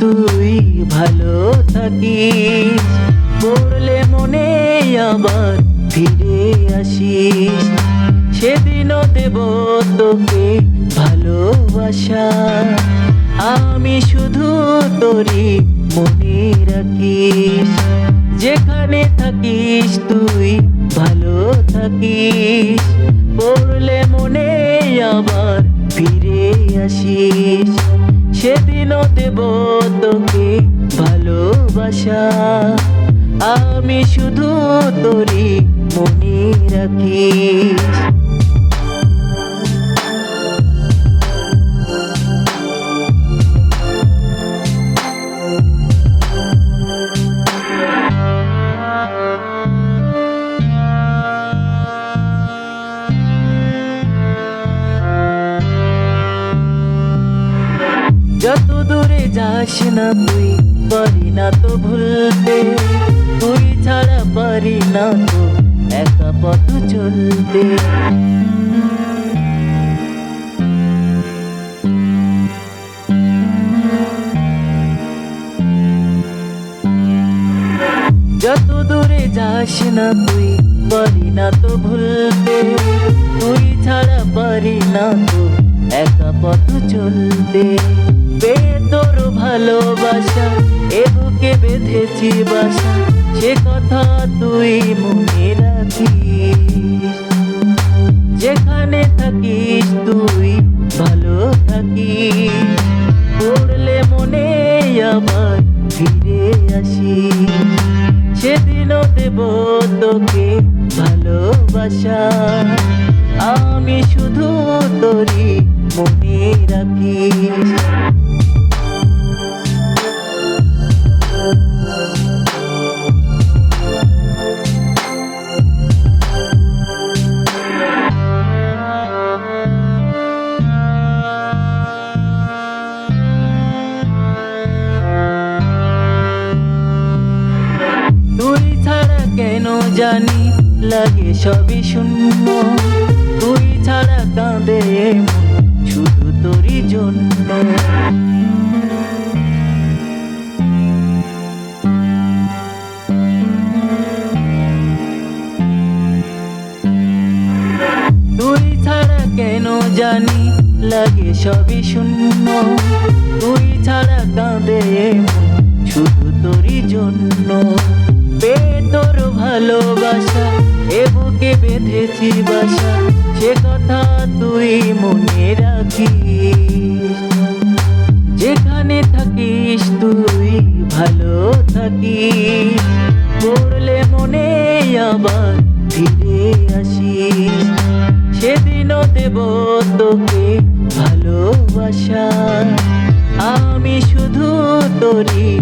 তুই, ভালো থাকিস। পড়লে মনে আবার ফিরে আসিস। সেদিনও দেব তোকে ভালোবাসা। আমি শুধু তোরই মনে রাখিস। যেখানে থাকিস তুই, ভালো থাকিস। পড়লে মনে আবার ফিরে আসিস। সেদিনও দেব তোকে ভালোবাসা। আমি শুধু তোরই মনে রাখিস। যাস না তুই, পারি না তো ভুলতে। তুই ছাড়া পারি না তো একা পথ চলতে। যত দূরে যাস না তুই, পারি না তো ভুলতে। তুই ছাড়া পারি না তো একা পথ চলতে। বেঁধেছি বাসা, সে কথা তুই মনে রাখিস। যেখানে থাকিস তুই ভালো থাকিস। পড়লে মনে আবার ফিরে আসিস। সেদিনও দেব তোকে ভালোবাসা। আমি শুধু তোরই মনে রাখিস। জানি লাগে সবই শূন্য। তুই ছাড়া কাঁদে শুধু তোরই জন্য। ছাড়া কেন জানি লাগে সবই শূন্য। তুই ছাড়া কাঁদে শুধু তোরই জন্য। ভালোবাসা, এ বুকে বেঁধেছি বাসা, সে কথা তুই মনে রাখিস। যেখানে থাকিস তুই ভালো থাকিস। পড়লে মনে আবার ফিরে আসিস। সেদিনও দেব তোকে ভালোবাসা। আমি শুধু তোরই